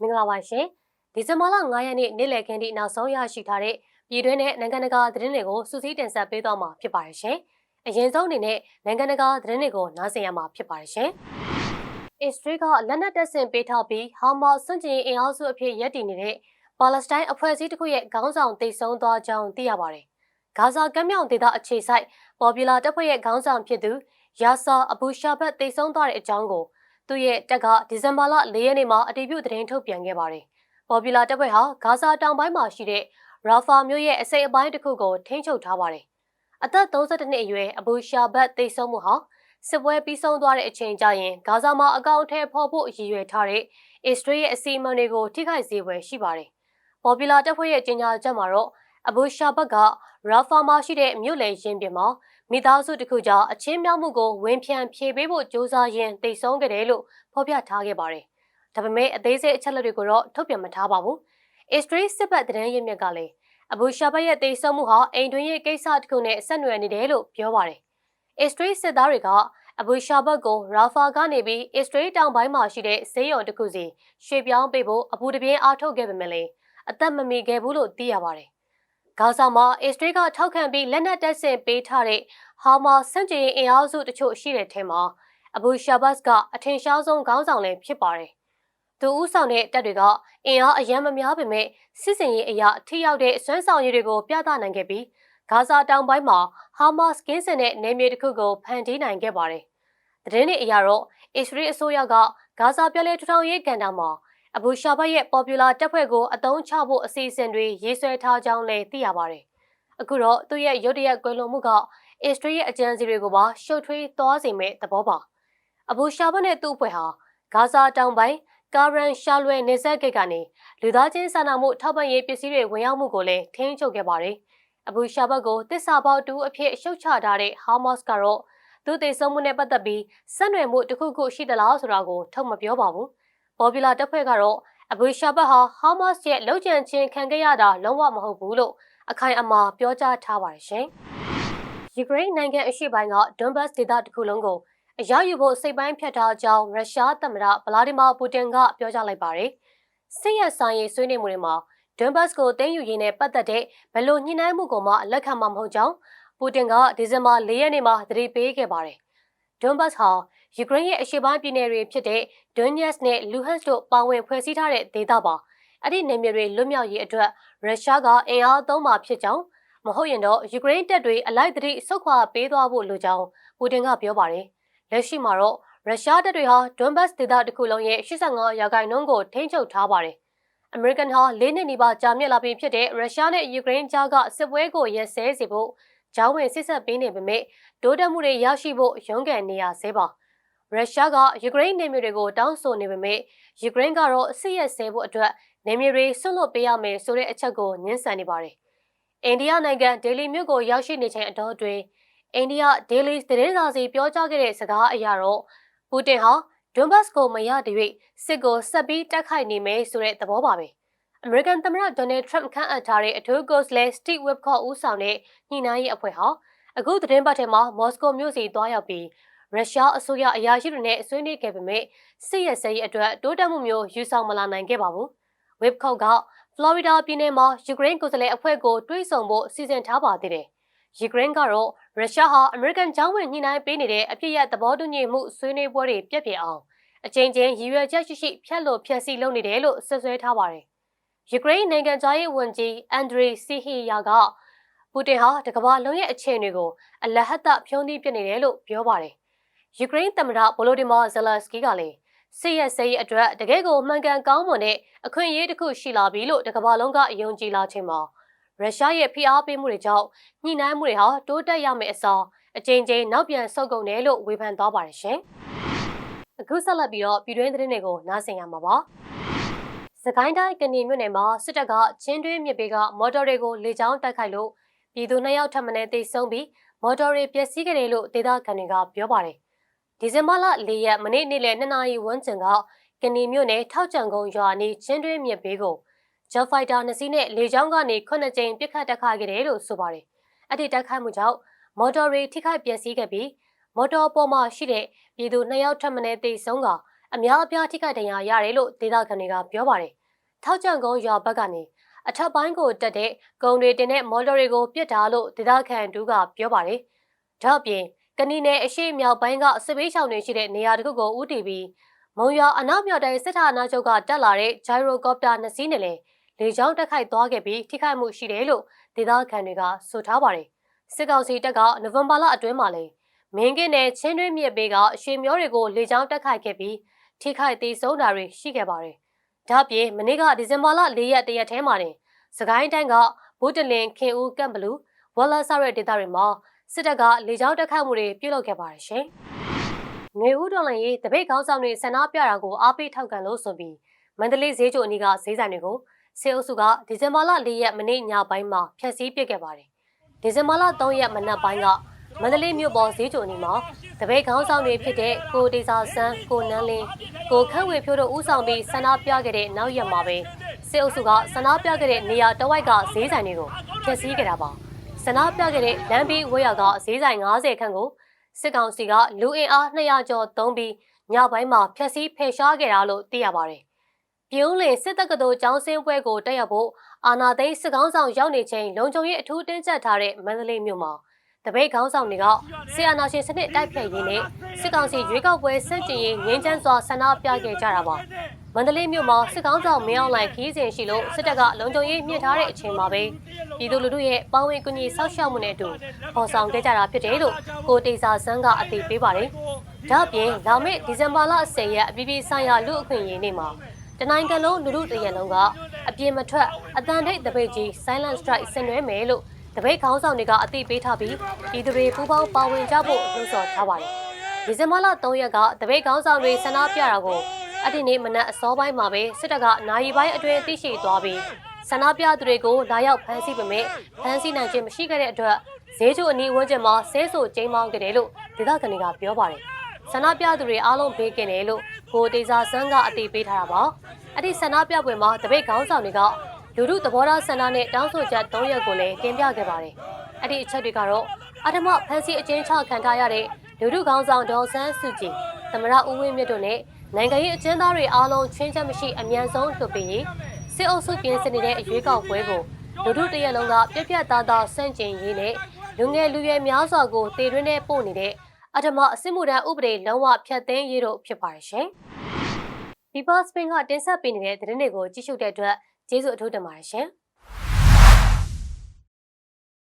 မင်္ဂလာပါရှင်ဒီဇင်ဘာလ9ရက်နေ့နေ့လည်ခင်းထိနောက်ဆုံးရရှိထားတဲ့ပြည်တွင်းနဲ့နိုင်ငံတကာသတင်းတွေကိုစူးစီးတင်ဆက်ပေးသွားမှာဖြစ်ပါတယ်ရှင်အရင်ဆုံးအနေနဲ့နိုင်ငံတကာသတင်းတွေကိုနားဆင်ရမှာဖြစ်ပါတယ်ရှင်အစ္စရေးကလက်နက်တပ်ဆင်ပေးထားပြီးဟာမတ်စွန့်ကျင်အင်အားစုအဖြစ်ရပ်တည်နေတဲ့ပါလက်စတိုင်းအဖွဲ့အစည်းတစ်ခုရဲ့ခေါင်းဆောင်တိတ်ဆုံးသွားကြောင်းသိရပါတယ်ဂါဇာကမ်းမြောင်ဒေသအခြေစိုက်ပေါ်ပူလာတပ်ဖွဲ့ရဲ့ခေါင်းဆောင်ဖြစ်သူယာဆာအဘူရှာဘတ်တိတ်ဆုံးသွားတဲ့အကြောင်းကို သူ့ရဲ့တက်ကဒီဇင်ဘာလ၄ရက်နေ့မှာအတည်ပြုသတင်းထုတ်ပြန်ခဲ့ပါတယ်။ပေါ်ပူလာတပ်ဖွဲ့ဟာဂါဇာတောင်ပိုင်းမှာရှိတဲ့ရာဖာမြို့ရဲ့အစိပ်အပိုင်းတစ်ခုကိုထိန်းချုပ်ထားပါတယ်။အသက်32နှစ်အရွယ်အဘူရှာဘတ်တိတ်ဆုံးမှုဟာစစ်ပွဲပြီးဆုံးသွားတဲ့အချိန်ကျရင်ဂါဇာမှာအကောင့်အထည်ဖော်ဖို့ရည်ရွယ်ထားတဲ့အစ္စရေးရဲ့အစီအမံတွေကိုထိခိုက်စေဖွယ်ရှိပါတယ်။ပေါ်ပူလာတပ်ဖွဲ့ရဲ့ကြေညာချက်မှာတော့အဘူရှာဘတ်ကရာဖာမှာရှိတဲ့မြို့လယ်ရင်ပြင်မှာ မိသားစုတစ်ခုကြားအချင်းမြောက်မှုကိုဝင်ဖြန့်ဖြေပေးဖို့ကြိုးစားရင်းတိတ်ဆုံးခဲ့တယ်လို့ဖော်ပြထားခဲ့ပါတယ်။ဒါပေမဲ့အသေးစိတ်အချက်လက်တွေကိုတော့ထုတ်ပြန်မထားပါဘူး။ Israel စစ်ဘက်သတင်းရင်းမြစ်ကလည်းအဘူရှာဘတ်ရဲ့တိတ်ဆုံးမှုဟာအိမ်တွင်းရဲ့ကိစ္စတစ်ခုနဲ့ဆက်နွယ်နေတယ်လို့ပြောပါတယ်။ Israel စစ်သားတွေကအဘူရှာဘတ်ကိုရာဖာကနေပြီး Israel တောင်ပိုင်းမှာရှိတဲ့ဈေးရုံတစ်ခုစီရွှေ့ပြောင်းပေးဖို့အပူတပြင်းအားထုတ်ခဲ့ပေမဲ့လည်းအသက်မမီခဲ့ဘူးလို့သိရပါတယ်။ ဂါဇာမှာအစ္စရေးကထောက်ခံပြီးလက်နက်တပ်ဆင်ပေးထားတဲ့ဟာမာစန့်ကျင်အင်အားစုတချို့ရှိတဲ့ထဲမှာအဘူရှာဘတ်ကအထင်ရှားဆုံးခေါင်းဆောင်လည်းဖြစ်ပါတယ်။သူဦးဆောင်တဲ့တပ်တွေကအင်အားအယံမများပေမဲ့စစ်စင်ရေးအရာထိရောက်တဲ့စွမ်းဆောင်ရည်တွေကိုပြသနိုင်ခဲ့ပြီးဂါဇာတောင်ပိုင်းမှာဟာမတ်စ်ကင်းစင်တဲ့နေမြေတစ်ခုကိုဖန်တီးနိုင်ခဲ့ပါတယ်။သတင်းတွေအရတော့အစ္စရေးအစိုးရကဂါဇာပြည်လေထူထောင်ရေးကန်တာမှာ အဘူရှာဘတ်ရဲ့ပေါ်ပူလာတပ်ဖွဲ့ကိုအသုံးချဖို့အစီအစဉ်တွေရေးဆွဲထားကြောင်းလည်းသိရပါတယ်။အခုတော့သူ့ရဲ့ရုတ်တရက်ကွယ်လွန်မှုကအစ္စရေးရဲ့အကြံစီတွေကိုပါရှုပ်ထွေးသွားစေမဲ့သဘောပါအဘူရှာဘတ်နဲ့သူ့အဖွဲ့ဟာဂါဇာတောင်ပိုင်းကာရန်ရှာလွယ်နေဆက်ဂိတ်ကနေလူသားချင်းစာနာမှုထောက်ပံ့ရေးပစ္စည်းတွေဝင်ရောက်မှုကိုလည်းထိန်းချုပ်ခဲ့ပါတယ်အဘူရှာဘတ်ကိုတစ္ဆာပေါတူအဖြစ်ရှုတ်ချထားတဲ့ဟာမတ်စ်ကတော့သူသေဆုံးမှုနဲ့ပတ်သက်ပြီးဆက်နွယ်မှုတစ်ခုခုရှိသလားဆိုတာကိုထုတ်မပြောပါဘူး ပေါ်ပူလာတပ်ဖွဲ့ကတော့အဘူရှာဘတ်ဟာဟာမတ်စ်ရဲ့လုံခြံခြင်းခံခဲ့ရတာလုံးဝမဟုတ်ဘူးလို့အခိုင်အမာပြောကြားထားပါတယ်ရှင်ယူကရိန်းနိုင်ငံအရှေ့ပိုင်းကဒွန်ဘတ်ဒေသတစ်ခုလုံးကိုအရယူဖို့စိတ်ပိုင်းဖြတ်ထားကြောင်းရုရှားသမ္မတဗလာဒီမာပူတင်ကပြောကြားလိုက်ပါတယ်။စစ်ရဲဆိုင်ရေးဆွေးနွေးမှုတွေမှာဒွန်ဘတ်ကိုတင်းယူရင်းနဲ့ပတ်သက်တဲ့ဘလို့ညှိနှိုင်းမှုကိုမှလက်ခံမှာမဟုတ်ကြောင်းပူတင်ကဒီဇင်ဘာ၄ရက်နေ့မှာသတိပေးခဲ့ပါတယ်။ ဒွန်ဘတ်ဟာယူကရိန်းရဲ့အရှေ့ပိုင်းပြည်နယ်တွေဖြစ်တဲ့ဒွန်ညက်စ်နဲ့လူဟန့်စ်တို့ပါဝင်ဖွဲ့စည်းထားတဲ့ဒေသပါ။အဲ့ဒီနယ်မြေတွေလွတ်မြောက်ရေးအတွက်ရုရှားကအင်အားသုံးမှာဖြစ်ကြောင်းမဟုတ်ရင်တော့ယူကရိန်းတပ်တွေအလိုက်တတိဆုတ်ခွာပေးသွားဖို့လိုကြောင်းပူတင်ကပြောပါတယ်။လက်ရှိမှာတော့ရုရှားတပ်တွေဟာဒွန်ဘတ်ဒေသတစ်ခုလုံးရဲ့85ရာခိုင်နှုန်းကိုထိန်းချုပ်ထားပါတယ်။အမေရိကန်ဟာ၄နှစ်နီးပါးကြာမြင့်လာပြီဖြစ်တဲ့ရုရှားနဲ့ယူကရိန်းကြားကစစ်ပွဲကိုရက်စဲစေဖို့ ဂျောင်းဝင်ဆစ်ဆက်ပေးနေပေမဲ့ဒိုးတက်မှုတွေရရှိဖို့ရုန်းကန်နေရဆဲပါ။ရုရှားကယူကရိန်းနေမျိုးတွေကိုတောင်းဆိုနေပေမဲ့ယူကရိန်းကတော့စစ်ရက်စဲဖို့အတွက်နေမျိုးတွေဆွတ်လွတ်ပေးရမယ်ဆိုတဲ့အချက်ကိုညှင်းဆန်နေပါတယ်။အိန္ဒိယနိုင်ငံဒေလီမြို့ကိုရောက်ရှိနေချိန်အတော်တွင်အိန္ဒိယဒေလီသတင်းစာစီပြောကြားခဲ့တဲ့စကားအရတော့ပူတင်ဟာဒွန်ဘတ်ကိုမရတဲ့၍စစ်ကိုဆက်ပြီးတိုက်ခိုက်နေမယ်ဆိုတဲ့သဘောပါပဲ အမေရိကန်သမ္မတဒေါ်နယ်ထရမ့်ခန့်အပ်ထားတဲ့အထူးကိုစလဲစတီဝက်ခေါ်ဦးဆောင်တဲ့ညှိနှိုင်းရေးအဖွဲ့ဟာအခုသတင်းပတ်ထဲမှာမော်စကိုမြို့စီသွားရောက်ပြီးရုရှားအစိုးရအရာရှိတွေနဲ့ဆွေးနွေးခဲ့ပေမဲ့စစ်ရဲစဲရေးအတွက်တိုးတက်မှုမျိုးယူဆောင်မလာနိုင်ခဲ့ပါဘူး။ဝက်ခေါကဖလော်ရီဒါပြည်နယ်မှာယူကရိန်းကိုယ်စားလှယ်အဖွဲ့ကိုတွဲဆောင်ဖို့စီစဉ်ထားပါသေးတယ်။ယူကရိန်းကတော့ရုရှားဟာအမေရိကန်ကျောင်းဝင်ညှိနှိုင်းပေးနေတဲ့အပြစ်ရသဘောတူညီမှုဆွေးနွေးပွဲတွေပြက်ပြက်အောင်အချိန်ချင်းရည်ရွယ်ချက်ရှိရှိဖျက်လို့ဖျက်ဆီးလုပ်နေတယ်လို့ဆွဆွဲထားပါတယ်။ ယူကရိန်းနိုင်ငံသားရေးဝန်ကြီးအန်ဒရီစီဟီယာကပူတင်ဟာတကမ္ဘာလုံးရဲ့အခြေအနေကိုအလဟတ်တဖြုံးသီးပြနေတယ်လို့ပြောပါတယ်။ယူကရိန်းသမ္မတဗိုလိုဒီမာဇလန်စကီကလည်းစစ်ရဲစဲရေးအတွက်တကယ်ကိုမှန်ကန်ကောင်းမွန်တဲ့အခွင့်အရေးတစ်ခုရှိလာပြီလို့တကမ္ဘာလုံးကအယုံကြည်လာချိန်မှာရုရှားရဲ့ဖိအားပေးမှုတွေကြောင့်ညှိနှိုင်းမှုတွေဟာတိုးတက်ရမယ့်အစားအကြိမ်ကြိမ်နောက်ပြန်ဆုတ်ကုန်တယ်လို့ဝေဖန်သွားပါတယ်ရှင်။အခုဆက်လက်ပြီးတော့ပြည်တွင်းသတင်းတွေကိုနားဆင်ရမှာပါ။ စကိုင်းတိုင်းကနေမြို့နယ်မှာစစ်တပ်ကချင်းတွင်းမြစ်ပေကမော်တော်တွေကိုလေကြောင်းတိုက်ခိုက်လို့ပြည်သူနှစ်ယောက်ထပ်မံတေဆုံးပြီးမော်တော်တွေပျက်စီးခဲ့တယ်လို့ဒေသခံတွေကပြောပါတယ်။ဒီဇင်ဘာလ၄ရက်မနေ့နေ့လယ်2နာရီဝန်းကျင်ကကဏီမြို့နယ်ထောက်ကြံကုန်းရွာနီးချင်းတွင်းမြစ်ဘေးကိုဂျက်ဖိုက်တာနှစ်စီးနဲ့လေကြောင်းကနေခုနှစ်ကြိမ်ပစ်ခတ်တက်ခါခဲ့တယ်လို့ဆိုပါတယ်။အဲ့ဒီတက်ခတ်မှုကြောင့်မော်တော်တွေထိခိုက်ပျက်စီးခဲ့ပြီးမော်တော်ပေါ်မှာရှိတဲ့ပြည်သူနှစ်ယောက်ထပ်မံတေဆုံးက အများအပြားထိခိုက်ဒဏ်ရာရတယ်လို့ဒေသခံတွေကပြောပါတယ်။ထောက်ကြံကုန်းရွာဘက်ကနေအထက်ပိုင်းကိုတက်တဲ့ကုံတွေတင်တဲ့မော်တော်တွေကိုပြစ်တာလို့ဒေသခံတူကပြောပါတယ်။ဒါ့အပြင်ကနီနယ်အရှိမြောက်ပိုင်းကစစ်ပေးချောင်တွေရှိတဲ့နေရာတစ်ခုကိုဦးတည်ပြီးမုံရွာအနောက်မြောက်တိုင်းစစ်ဌာနချုပ်ကတက်လာတဲ့ဂျိုင်ရိုကော်ပတာနှစ်စီးနဲ့လည်းလေကြောင်းတက်ခိုက်သွားခဲ့ပြီးထိခိုက်မှုရှိတယ်လို့ဒေသခံတွေကဆိုထားပါတယ်။စစ်ကောင်စီတပ်ကနိုဝင်ဘာလအတွင်းမှာလည်းမင်းကင်းနယ်ချင်းတွင်းမြစ်ဘေးကရွှေမျောတွေကိုလေကြောင်းတက်ခိုက်ခဲ့ပြီး ထိခိုက်သေးဆုံးတာတွေရှိခဲ့ပါတယ်။ဒါ့အပြင်မနေ့ကဒီဇင်ဘာလ၄ရက်တရက်ထဲမှာတင်စကိုင်းတိုင်းကဘုဒ္ဓလင်ခင်ဦးကမ်ဘလူးဝက်လာဆရဲဒေတာတွေမှာစစ်တပ်ကလေကြောင်းတက်ခိုက်မှုတွေပြုလုပ်ခဲ့ပါတယ်ရှင်။ငွေဦးတော်လန်ရေးတပိတ်ခေါင်းဆောင်တွေဆန္ဒပြတာကိုအားပေးထောက်ခံလို့ဆိုပြီးမန္တလေးဈေးချိုအနီးကဈေးဆိုင်တွေကိုစေအုပ်စုကဒီဇင်ဘာလ၄ရက်မနေ့ညပိုင်းမှာဖျက်ဆီးပစ်ခဲ့ပါတယ်။ဒီဇင်ဘာလ3ရက်မနက်ပိုင်းကမန္တလေးမြို့ပေါ်ဈေးချိုအနီးမှာ တပိတ်ခေါင်းဆောင်တွေဖြစ်တဲ့ကိုဒေစာဆန်းကိုနန်းလင်းကိုခန့်ဝေဖြိုးတို့ဦးဆောင်ပြီးဆန္ဒပြခဲ့တဲ့နောက်ရက်မှာပဲစေအုပ်စုကဆန္ဒပြခဲ့တဲ့နေရာတဝိုက်ကဈေးဆိုင်တွေကိုဖျက်ဆီးခဲ့တာပါ။ဆန္ဒပြခဲ့တဲ့လမ်းဘေးဝဲရောက်ကဈေးဆိုင်90ခန့်ကိုစစ်ကောင်စီကလူအင်အား200ကျော်သုံးပြီးညပိုင်းမှာဖျက်ဆီးဖယ်ရှားခဲ့တာလို့သိရပါတယ်။ပြုံးလင်စစ်တပ်ကတော်ကျောင်းစင်းပွဲကိုတက်ရောက်ဖို့အာနာသိန်းစစ်ကောင်းဆောင်ရောက်နေချိန်လုံခြုံရေးအထူးတင်းကျပ်ထားတဲ့မန္တလေးမြို့မှာ တပိတ်ခေါင်းဆောင်တွေကဆီယနာရှင်စနစ်တိုက်ဖျက်ရေးနဲ့စစ်ကောင်စီရွေးကောက်ပွဲစန့်ကျင်ရေးငင်းချမ်းစွာဆန္ဒပြခဲ့ကြတာပါမန္တလေးမြို့မှာစစ်ကောင်းဆောင်မင်းအောင်လှိုင်ခီးစဉ်ရှိလို့စစ်တပ်ကလုံခြုံရေးမြင့်ထားတဲ့အချိန်မှာပဲပြည်သူလူထုရဲ့ပေါင်းဝင်ကူညီဆောက်ရှောက်မှုနဲ့အတူပေါ်ဆောင်ခဲ့ကြတာဖြစ်တယ်လို့ကိုတေစာဆန်းကအသိပေးပါတယ်ဒါ့အပြင်လာမယ့်ဒီဇင်ဘာလ10ရက်အပြည်ပြည်ဆိုင်ရာလူအခွင့်အရေးနေ့မှာတနိုင်ငံလုံးလူထုတရက်လုံးကအပြင်းမထွက်အတန်ထိတ်တပိတ်ကြီး silent strike ဆင်နွှဲမယ်လို့ တပိတ်ခေါင်းဆောင်တွေကအသိပေးထားပြီးပြည်သူတွေပူးပေါင်းပါဝင်ကြဖို့နှိုးဆော်ထားပါတယ်။ဒီဇင်ဘာလ3ရက်ကတပိတ်ခေါင်းဆောင်တွေဆန္ဒပြတာကိုအဲ့ဒီနေ့မနက်အစောပိုင်းမှာပဲစစ်တပ်ကနိုင်ပိုင်းအတွင်းသိရှိသွားပြီးဆန္ဒပြသူတွေကိုလာရောက်ဖမ်းဆီးပေမဲ့ဖမ်းဆီးနိုင်ခြင်းမရှိခဲ့တဲ့အတွက်ဈေးချိုအနီးဝန်းကျင်မှာဆဲဆိုကျင်းမောင်းခဲ့တယ်လို့ဒေသခံတွေကပြောပါတယ်။ဆန္ဒပြသူတွေအားလုံးဘေးကင်းတယ်လို့ကိုတေစာဆန်းကအသိပေးထားတာပါ။အဲ့ဒီဆန္ဒပြပွဲမှာတပိတ်ခေါင်းဆောင်တွေက လူမှုသဘောထားဆန္ဒနဲ့တောင်းဆိုချက်၃ရက်ကိုလည်းတင်ပြခဲ့ပါတယ်။အဲ့ဒီအချက်တွေကတော့အထမဖန်စီအကျဉ်းချခံထားရတဲ့လူမှုခေါင်းဆောင်ဒေါ်ဆန်းစုကြည်သမရဦးဝင်းမြင့်တို့နဲ့နိုင်ငံရေးအကျဉ်းသားတွေအားလုံးချင်းချက်မရှိအမြန်ဆုံးလွှတ်ပေးရေးစစ်အုပ်စုပြင်ဆင်နေတဲ့အရေးကောက်ပွဲကိုလူမှုတရက်လုံးကပြက်ပြက်သားသားဆန့်ကျင်ရေးနဲ့လူငယ်လူရွယ်များစွာကိုတည်တွင်းနဲ့ပို့နေတဲ့အထမအစစ်မှုထမ်းဥပဒေလုံးဝဖျက်သိမ်းရေးတို့ဖြစ်ပါတယ်ရှင်။ People Spin ကတင်ဆက်ပေးနေတဲ့သတင်းတွေကိုကြည့်ရှုတဲ့အတွက် ကျေးဇူးအထူးတင်ပါတယ်ရှင်။